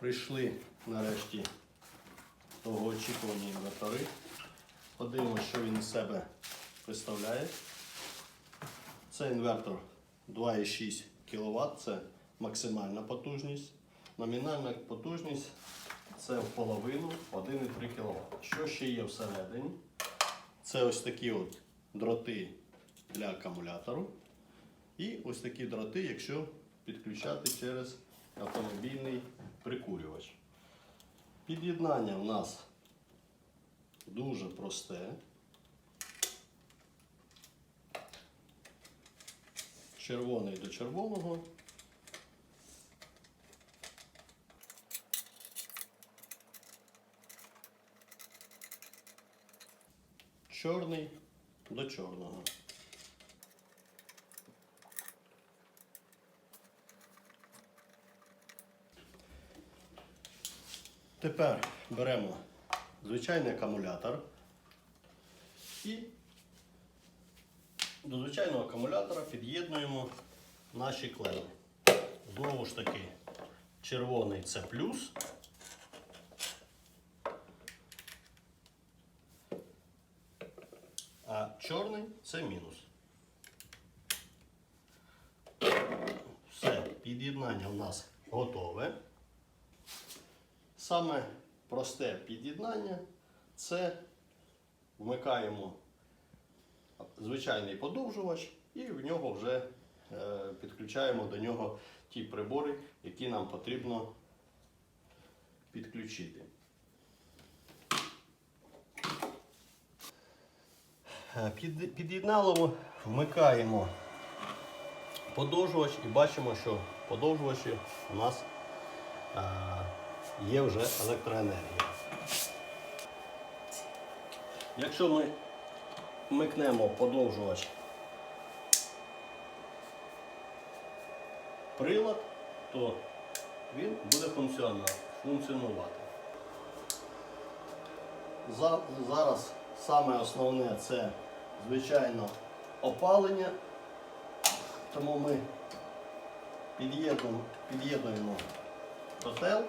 Прийшли нарешті довгоочікувані інвертори. Подивимося, що він із себе представляє. Це інвертор 2,6 кВт, це максимальна потужність. Номінальна потужність це в половину 1,3 кВт. Що ще є всередині? Це ось такі от дроти для акумулятору. І ось такі дроти, якщо підключати через автомобільний прикурювач. Під'єднання у нас дуже просте. Червоний до червоного. Чорний до чорного. Тепер беремо звичайний акумулятор і до звичайного акумулятора під'єднуємо наші клеми. Знову ж таки, червоний це плюс. А чорний це мінус. Все, під'єднання у нас готове. Саме просте під'єднання це вмикаємо звичайний подовжувач і в нього вже е, підключаємо до нього ті прибори, які нам потрібно підключити. Е, Під, під'єднало вмикаємо подовжувач і бачимо, що подовжувачі у нас е, є вже електроенергія. Якщо ми вмикнемо подовжувач прилад, то він буде функціонувати. Зараз саме основне це, звичайно, опалення, тому ми під'єднуємо котел.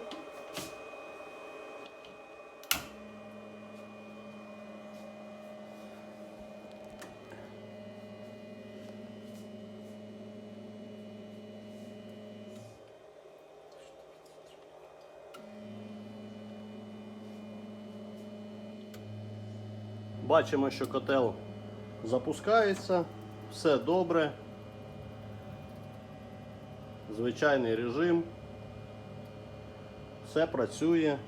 Бачимо, що котел запускається, все добре. Звичайний режим. Все працює.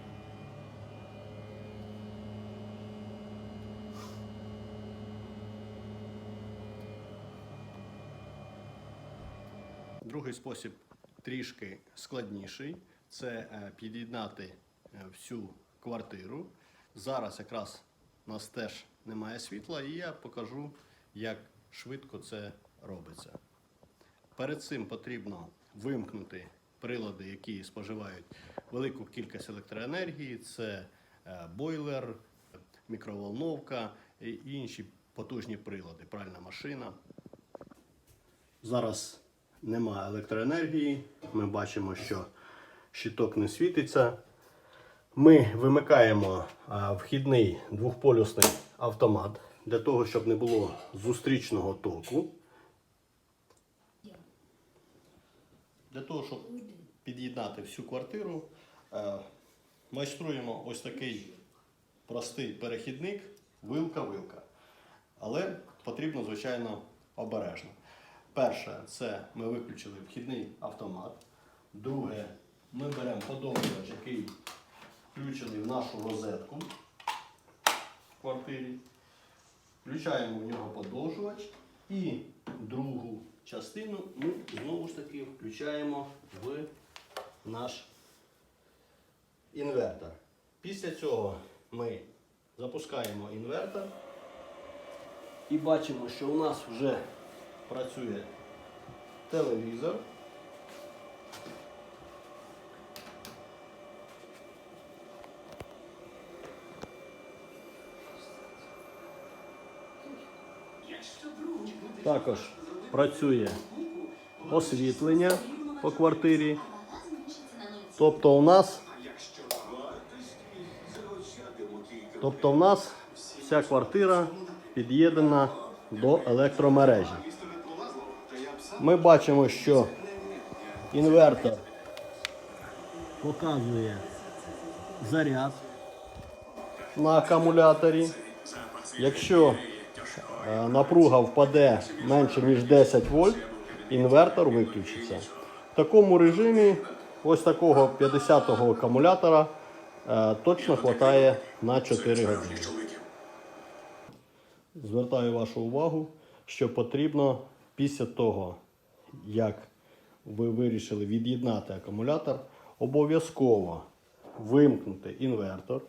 Другий спосіб трішки складніший. Це е, під'єднати е, всю квартиру. Зараз якраз нас теж немає світла, і я покажу, як швидко це робиться. Перед цим потрібно вимкнути прилади, які споживають велику кількість електроенергії. Це е, бойлер, мікроволновка і інші потужні прилади, пральна машина. Зараз немає електроенергії. Ми бачимо, що щиток не світиться. Ми вимикаємо вхідний двохполюсний автомат для того, щоб не було зустрічного току. Для того, щоб під'єднати всю квартиру, е, майструємо ось такий простий перехідник, вилка-вилка. Але потрібно, звичайно, обережно. Перше, це ми виключили вхідний автомат. Друге, ми беремо подовжувач, який включений в нашу розетку в квартирі. Включаємо в нього подовжувач і другу частину ми знову ж таки включаємо в наш інвертор. Після цього ми запускаємо інвертор і бачимо, що у нас вже працює телевізор. Також працює освітлення по квартирі. Тобто у нас тобто у нас вся квартира під'єднана до електромережі. Ми бачимо, що інвертор показує заряд на акумуляторі. Якщо напруга впаде менше ніж 10 вольт, інвертор виключиться. В такому режимі ось такого 50-го акумулятора е, точно вистачає на 4 години. Звертаю вашу увагу, що потрібно після того, як ви вирішили від'єднати акумулятор, обов'язково вимкнути інвертор,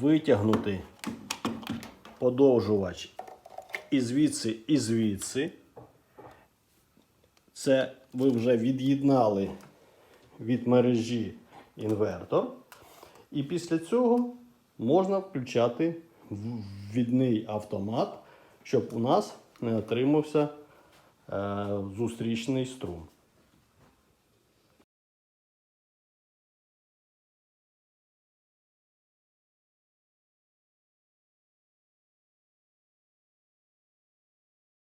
витягнути подовжувач і звідси, і звідси. Це ви вже від'єднали від мережі інвертор. І після цього можна включати відний автомат, щоб у нас не отримався е, зустрічний струм.